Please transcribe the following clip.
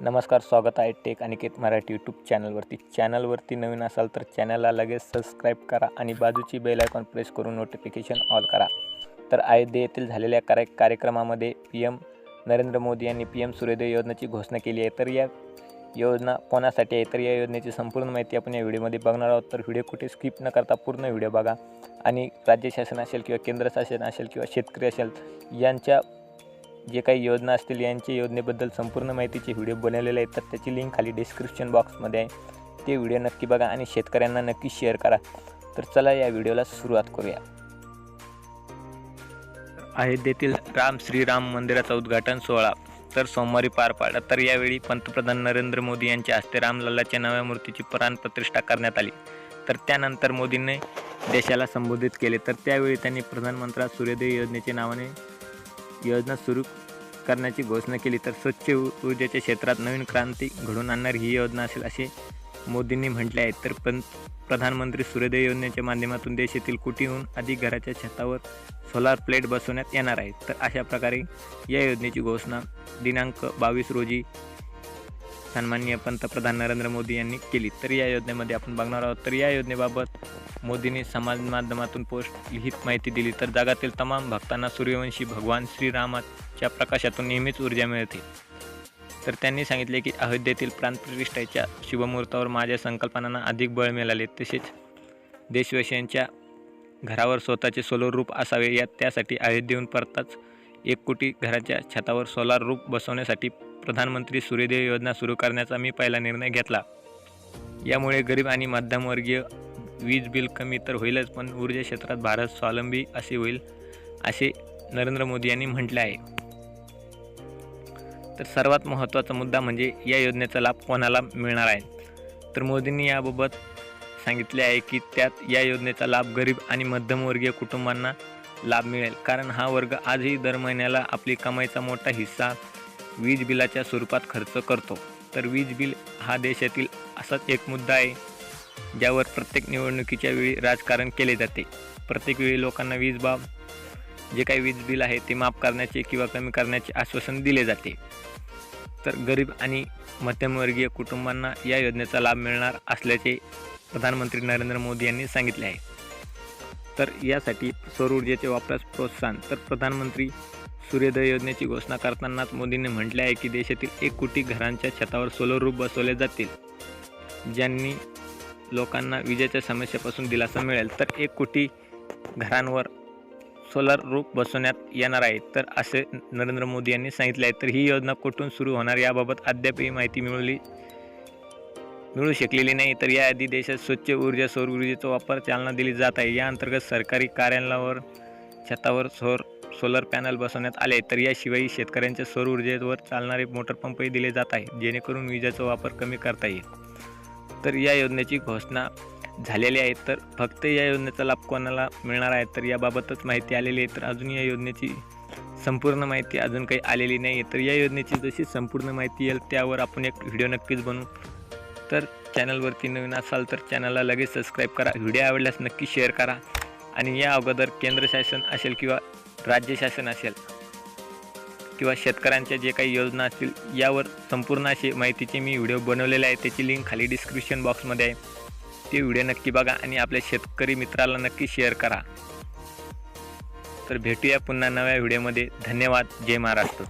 नमस्कार स्वागत आहे टेक अनिकेत मराठी यूट्यूब चॅनलवरती चॅनलवरती नवीन असाल तर चॅनलला लगेच सबस्क्राईब करा आणि बाजूची बेल आयकॉन प्रेस करून नोटिफिकेशन ऑल करा. तर अयोध्ये येथील झालेल्या कार्य कार्यक्रमामध्ये पी एम नरेंद्र मोदी यांनी पी एम सूर्योदय योजनेची घोषणा केली आहे. तर या योजना कोणासाठी आहे? तर या योजनेची संपूर्ण माहिती आपण या व्हिडिओमध्ये बघणार आहोत. तर व्हिडिओ कुठे स्किप न करता पूर्ण व्हिडिओ बघा. आणि राज्य शासन असेल किंवा केंद्र शासन असेल किंवा शेतकरी असेल यांच्या जे काही योजना असतील यांच्या योजनेबद्दल संपूर्ण माहितीचे व्हिडिओ बनवलेले आहेत तर त्याची लिंक खाली डिस्क्रिप्शन बॉक्समध्ये आहे. ते व्हिडिओ नक्की बघा आणि शेतकऱ्यांना नक्की शेअर करा. तर चला या व्हिडिओला सुरुवात करूया. अयोध्येतील राम श्रीराम मंदिराचा उद्घाटन सोहळा. तर सोमवारी पार पाडला. तर यावेळी पंतप्रधान नरेंद्र मोदी यांच्या हस्ते रामलल्लाच्या नव्या मूर्तीची प्राणप्रतिष्ठा करण्यात आली. तर त्यानंतर मोदींनी देशाला संबोधित केले. तर त्यावेळी त्यांनी प्रधानमंत्री सूर्योदय योजनेच्या नावाने योजना सुरू करण्याची घोषणा केली तर स्वच्छ ऊर्जेच्या क्षेत्रात नवीन क्रांती घडवून आणणारी ही योजना असेल असे मोदींनी म्हटले आहे. तर पं प्रधानमंत्री सूर्योदय योजनेच्या माध्यमातून देशातील कोटीहून अधिक घराच्या छतावर सोलार प्लेट बसवण्यात येणार आहे. तर अशा प्रकारे या योजनेची घोषणा दिनांक बावीस रोजी सन्माननीय पंतप्रधान नरेंद्र मोदी यांनी केली. तर या योजनेमध्ये आपण बघणार आहोत तर या योजनेबाबत मोदींनी समाज माध्यमातून पोस्ट लिहित माहिती दिली. तर जगातील तमाम भक्तांना सूर्यवंशी भगवान श्रीरामाच्या प्रकाशातून नेहमीच ऊर्जा मिळते. तर त्यांनी सांगितले की अयोध्येतील प्राणप्रतिष्ठेच्या शुभमुहूर्तावर माझ्या संकल्पनांना अधिक बळ मिळाले. तसेच देशवासियांच्या घरावर स्वतःचे सोलर रूप असावे या त्यासाठी अयोध्येहून परताच एक कोटी घराच्या छतावर सोलार रूप बसवण्यासाठी प्रधानमंत्री सूर्योदय योजना सुरू करण्याचा मी पहिला निर्णय घेतला. यामुळे गरीब आणि मध्यमवर्गीय वीज बिल कमी तर होईलच पण ऊर्जा क्षेत्रात भारत स्वावलंबी असे होईल असे नरेंद्र मोदी यांनी म्हटले आहे. तर सर्वात महत्त्वाचा मुद्दा म्हणजे या योजनेचा लाभ कोणाला मिळणार आहे? तर मोदींनी याबाबत सांगितले आहे की त्यात या योजनेचा लाभ गरीब आणि मध्यमवर्गीय कुटुंबांना लाभ मिळेल कारण हा वर्ग आजही दर महिन्याला आपली कमाईचा मोठा हिस्सा वीज बिलाच्या स्वरूपात खर्च करतो. तर वीज बिल हा देशातील असाच एक मुद्दा आहे ज्यावर प्रत्येक निवडणुकीच्या वेळी राजकारण केले जाते. प्रत्येक वेळी लोकांना वीज बाब जे काही वीज बिल आहे ते माफ करण्याचे किंवा कमी करण्याचे आश्वासन दिले जाते. तर गरीब आणि मध्यमवर्गीय कुटुंबांना या योजनेचा लाभ मिळणार असल्याचे प्रधानमंत्री नरेंद्र मोदी यांनी सांगितले आहे. तर यासाठी सौर ऊर्जेच्या वापरास प्रोत्साहन तर प्रधानमंत्री सूर्योदय योजनेची घोषणा करतानाच मोदींनी म्हटले आहे की देशातील एक कोटी घरांच्या छतावर सोलर रूप बसवले जातील. ज्यांनी लोकांना विजेच्या समस्येपासून दिलासा मिळेल तर एक कोटी घरांवर सोलर रूप बसवण्यात येणार आहे तर असे नरेंद्र मोदी यांनी सांगितले आहे. तर ही योजना कुठून सुरू होणार याबाबत अद्यापही माहिती मिळवली मिळू शकलेली नाही. तर याआधी देशात स्वच्छ ऊर्जा सौर ऊर्जेचा वापर चालना दिली जात आहे. या अंतर्गत सरकारी कार्यालयावर छतावर सौर सोलर पॅनल बसवण्यात आले तर याशिवाय शेतकऱ्यांच्या सौर ऊर्जेवर चालणारे मोटर पंपही दिले जात आहे जेणेकरून विजेचा वापर कमी करता येईल. तर या योजनेची घोषणा झालेली आहे तर फक्त या योजनेचा लाभ कोणाला मिळणार आहे? तर याबाबतच माहिती आलेली आहे तर अजून या योजनेची संपूर्ण माहिती अजून काही आलेली नाही आहे तर या योजनेची जशी संपूर्ण माहिती येईल त्यावर आपण एक व्हिडिओ नक्कीच बनवू. तर चॅनलवरती नवीन असाल तर चॅनलला लगेच सबस्क्राईब करा. व्हिडिओ आवडल्यास नक्की शेअर करा. आणि या अगोदर केंद्र शासन असेल किंवा राज्य शासन असेल किंवा शेतकऱ्यांच्या जे काही योजना असतील यावर संपूर्ण अशी माहितीचे मी व्हिडिओ बनवलेले आहे. त्याची लिंक खाली डिस्क्रिप्शन बॉक्समध्ये आहे. ते व्हिडिओ नक्की बघा आणि आपल्या शेतकरी मित्राला नक्की शेअर करा. तर भेटूया पुन्हा नव्या व्हिडिओमध्ये. धन्यवाद. जय महाराष्ट्र.